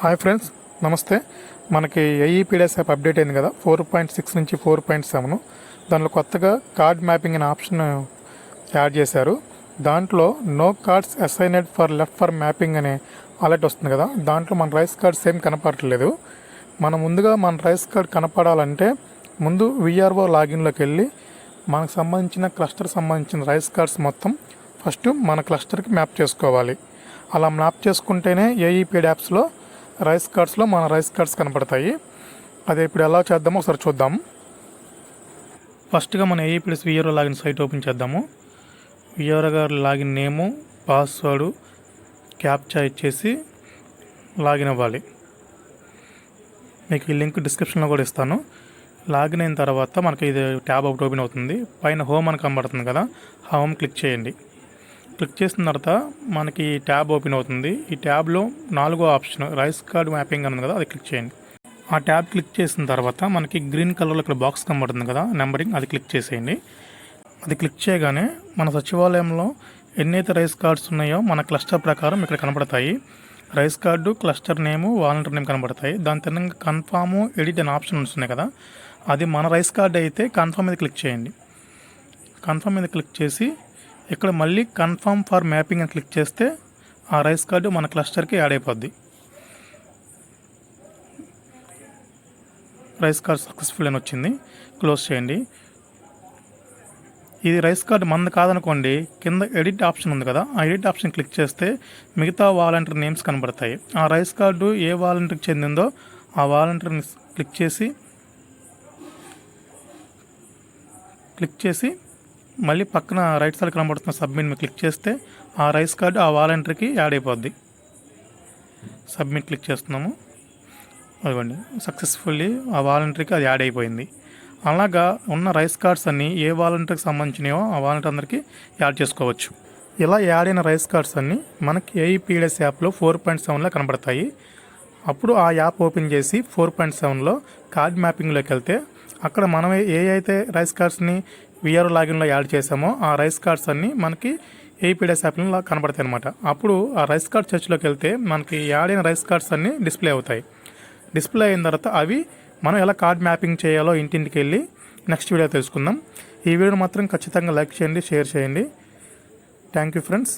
Hi friends నమస్తే. మనకి AePDS app update అయింది కదా ఫోర్ పాయింట్ సిక్స్ నుంచి ఫోర్ పాయింట్ సెవెన్ దాంట్లో కొత్తగా కార్డ్ మ్యాపింగ్ అనే ఆప్షన్ యాడ్ చేశారు. దాంట్లో no cards assigned for left for mapping అనే అలర్ట్ వస్తుంది కదా దాంట్లో మన రైస్ కార్డ్స్ ఏం కనపడట్లేదు. మనం ముందుగా మన రైస్ కార్డ్ కనపడాలంటే ముందు విఆర్ఓ లాగిన్లోకి వెళ్ళి మనకు సంబంధించిన క్లస్టర్ సంబంధించిన రైస్ కార్డ్స్ మొత్తం ఫస్ట్ మన క్లస్టర్కి మ్యాప్ చేసుకోవాలి. అలా మ్యాప్ చేసుకుంటేనే ఏఈపీడ్ యాప్స్లో రైస్ కార్డ్స్లో మన రైస్ కార్డ్స్ కనపడతాయి. అదే ఇప్పుడు ఎలా చేద్దామో ఒకసారి చూద్దాం. ఫస్ట్గా మన AEPS VRO login site open చేద్దాము. విఆర్ఓ గారు లాగిన్ నేము పాస్వర్డ్ క్యాప్చా ఇచ్చేసి లాగిన్ అవ్వాలి. మీకు ఈ లింక్ డిస్క్రిప్షన్లో కూడా ఇస్తాను. లాగిన్ అయిన తర్వాత మనకి ఇది ట్యాబ్ ఒకటి ఓపెన్ అవుతుంది. పైన హోమ్ అని కనబడుతుంది కదా హోమ్ క్లిక్ చేయండి. క్లిక్ చేసిన తర్వాత మనకి ట్యాబ్ ఓపెన్ అవుతుంది. ఈ ట్యాబ్లో నాలుగో ఆప్షన్ రైస్ కార్డ్ మ్యాపింగ్ అని ఉంది కదా అది క్లిక్ చేయండి. ఆ ట్యాబ్ క్లిక్ చేసిన తర్వాత మనకి గ్రీన్ కలర్లో ఇక్కడ బాక్స్ కనబడుతుంది కదా నెంబరింగ్ అది క్లిక్ చేసేయండి. అది క్లిక్ చేయగానే మన సచివాలయంలో ఎన్నైతే రైస్ కార్డ్స్ ఉన్నాయో మన క్లస్టర్ ప్రకారం ఇక్కడ కనబడతాయి. Rice card cluster name volunteer name కనబడతాయి. దాని తర్వాత కన్ఫామ్ ఎడిట్ అనే ఆప్షన్ వస్తున్నాయి కదా అది మన రైస్ కార్డ్ అయితే కన్ఫామ్ మీద క్లిక్ చేయండి. కన్ఫామ్ మీద క్లిక్ చేసి ఇక్కడ మళ్ళీ కన్ఫర్మ్ ఫర్ మ్యాపింగ్ అని క్లిక్ చేస్తే ఆ రైస్ కార్డు మన క్లస్టర్కి యాడ్ అయిపోద్ది. రైస్ కార్డ్ సక్సెస్ఫుల్ అని వచ్చింది. క్లోజ్ చేయండి. ఇది రైస్ కార్డు మంది కాదనుకోండి కింద ఎడిట్ ఆప్షన్ ఉంది కదా ఆ ఎడిట్ ఆప్షన్ క్లిక్ చేస్తే మిగతా వాలంటీర్ నేమ్స్ కనబడతాయి. ఆ రైస్ కార్డు ఏ వాలంటీర్కి చెందిందో ఆ వాలంటీర్ని క్లిక్ చేసి క్లిక్ చేసి మళ్ళీ పక్కన రైట్ సైడ్ కనబడుతున్న సబ్మిట్ మీద క్లిక్ చేస్తే ఆ రైస్ కార్డు ఆ వాలంటీర్కి యాడ్ అయిపోద్ది. సబ్మిట్ క్లిక్ చేస్తున్నాము. అదిగోండి. సక్సెస్ఫుల్లీ ఆ వాలంటీర్కి అది యాడ్ అయిపోయింది. అలాగా ఉన్న రైస్ కార్డ్స్ అన్నీ ఏ వాలంటీర్కి సంబంధించినవో ఆ వాలంటీర్ అందరికీ యాడ్ చేసుకోవచ్చు. ఇలా యాడ్ అయిన రైస్ కార్డ్స్ అన్నీ మనకి ఏఈపీడిఎస్ యాప్లో ఫోర్ పాయింట్ సెవెన్లో కనబడతాయి. అప్పుడు ఆ యాప్ ఓపెన్ చేసి ఫోర్ పాయింట్ సెవెన్లో కార్డ్ మ్యాపింగ్లోకి వెళ్తే అక్కడ మనం ఏ అయితే రైస్ కార్డ్స్ని విఆర్ లాగిన్లో యాడ్ చేసామో ఆ రైస్ కార్డ్స్ అన్నీ మనకి ఏపీడిఎస్ యాప్లో కనబడతాయి అనమాట అప్పుడు ఆ రైస్ కార్డ్ చర్చ్లోకి వెళ్తే మనకి యాడ్ అయిన రైస్ కార్డ్స్ అన్నీ డిస్ప్లే అవుతాయి. డిస్ప్లే అయిన తర్వాత అవి మనం ఎలా కార్డ్ మ్యాపింగ్ చేయాలో ఇంటింటికి వెళ్ళి నెక్స్ట్ వీడియో తెలుసుకుందాం. ఈ వీడియోని మాత్రం ఖచ్చితంగా లైక్ చేయండి షేర్ చేయండి. Thank you friends.